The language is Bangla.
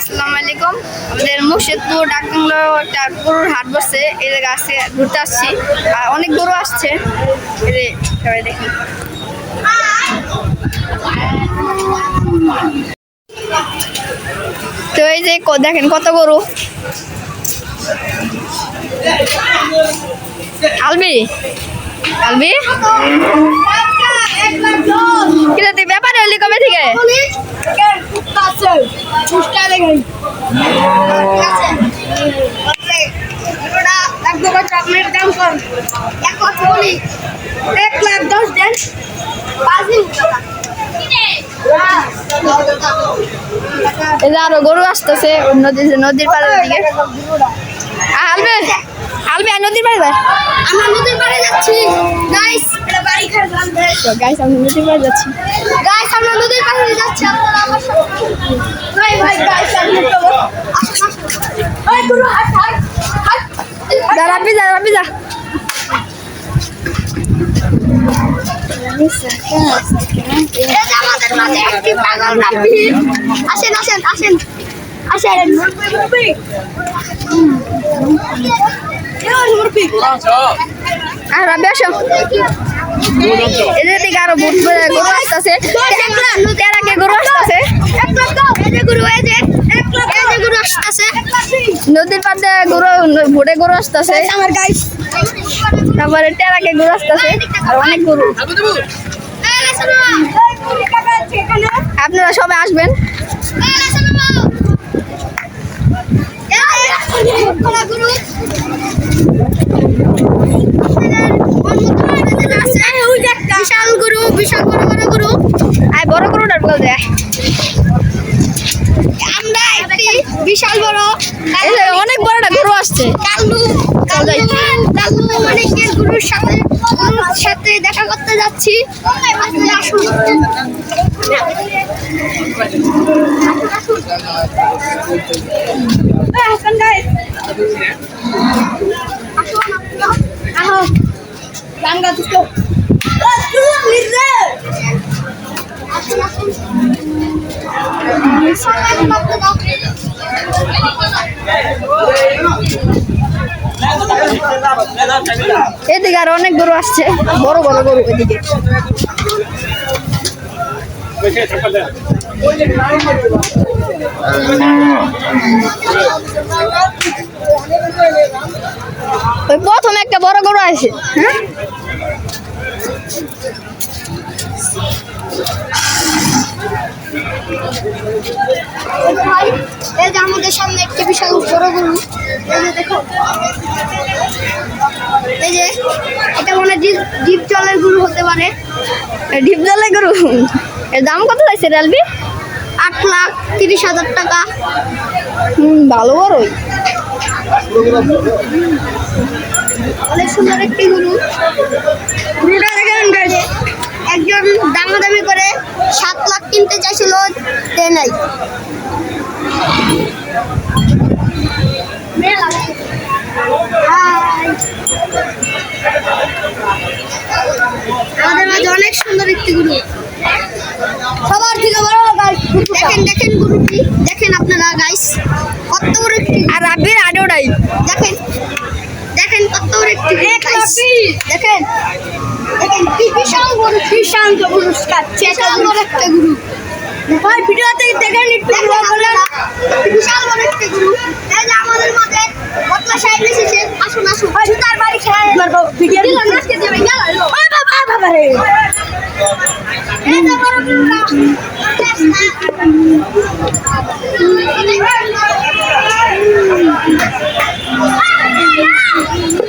আসসালামু আলাইকুম। আমাদের মুর্শিদপুর ডাকবাংলো একটা গরুর হাট বসছে এই জায়গায় আজকে ঘুরতে আসছি। অনেক গরু আসছে। দেখি তো এই যে দেখেন কত গরু? আলবি? আলবি? আপনার এক লাখ বলি এক লাখ দশ দেন এই যে আরও গরু আসতেছে নদী নদীর পাড়ের দিকে। আলবে আলবে নদীর পাড়ে আমরা নদীর পাড়ে যাচ্ছি। গাইস এটা বাড়ি খার গ্রাম গাইস আমি নদীর পাড়ে যাচ্ছি। গাইস আমরা নদীর পাড়ে যাচ্ছি আপনারা আমার সাথে ভাই ভাই গাইস আমি তো আসুন আসুন ওই গুরু হাট হাট হাট যা রাবি যা। আসেন আসেন আসেন। আসেন। আর রাবি আসো। এদের দিকে আরও গরু আসতেছে। গরু এই যে গুরু যে এক লাখ এই যে গুরু আসতেছে নদীর পাড়ে গরু আসতেছে। আমার গাইস তারপরে টেরাকে আসতেছে। আর অনেক গরু। আপনারা সবাই আসবেন। বিশাল গরু বিশাল বড় বড় গরু। আর বড় আমরা একটি বিশাল বড় এই যে অনেক বড়টা গরু আসছে কালু কালু কালু মানে কি গুরুর সাথে গুরুর সাথে দেখা করতে যাচ্ছি আসুন এদিকে আর অনেক গরু আসছে। বড় বড় গরু এদিকে। প্রথম একটা বড় গরু আছে হ্যাঁ? এই যে আমাদের সামনে একটি বিশাল বড় গরু এই যে দেখো। এই যে এটা মনে ডিপ জলের গরু হতে পারে। ডিপ জলে গরু? এর দাম কত লাগছে রেলবি আট লাখ তিরিশ হাজার টাকা। ভালো বড়ই। অনেক সুন্দর একটি গরু। গরুটা দেখেন একজন দামাদামি করে সাত লাখ কিনতে চাইছিল তে নাই Hi. আমাদের মাঝে অনেক সবার থেকে বড় দেখেন দেখেন গরুটি দেখেন আপনারা গাইস কত বড় একটি আর দেখেন দেখেন কত বড় একটি দেখেন দেখেন বিশাল বড় বিশাল পুরস্কার বিশাল বড় একটা গরু। ভাই ভিডিওতে দেখেন একটু বিশাল বড় একটা গরু। এই যে আমাদের মাঝে বটলা সাহেব এসেছেন। আসুন আসুন। জুতার বাড়ি খেয়ে ভিডিও আজকে যাবে গেল। বাবা বাবা রে। Oh, my God.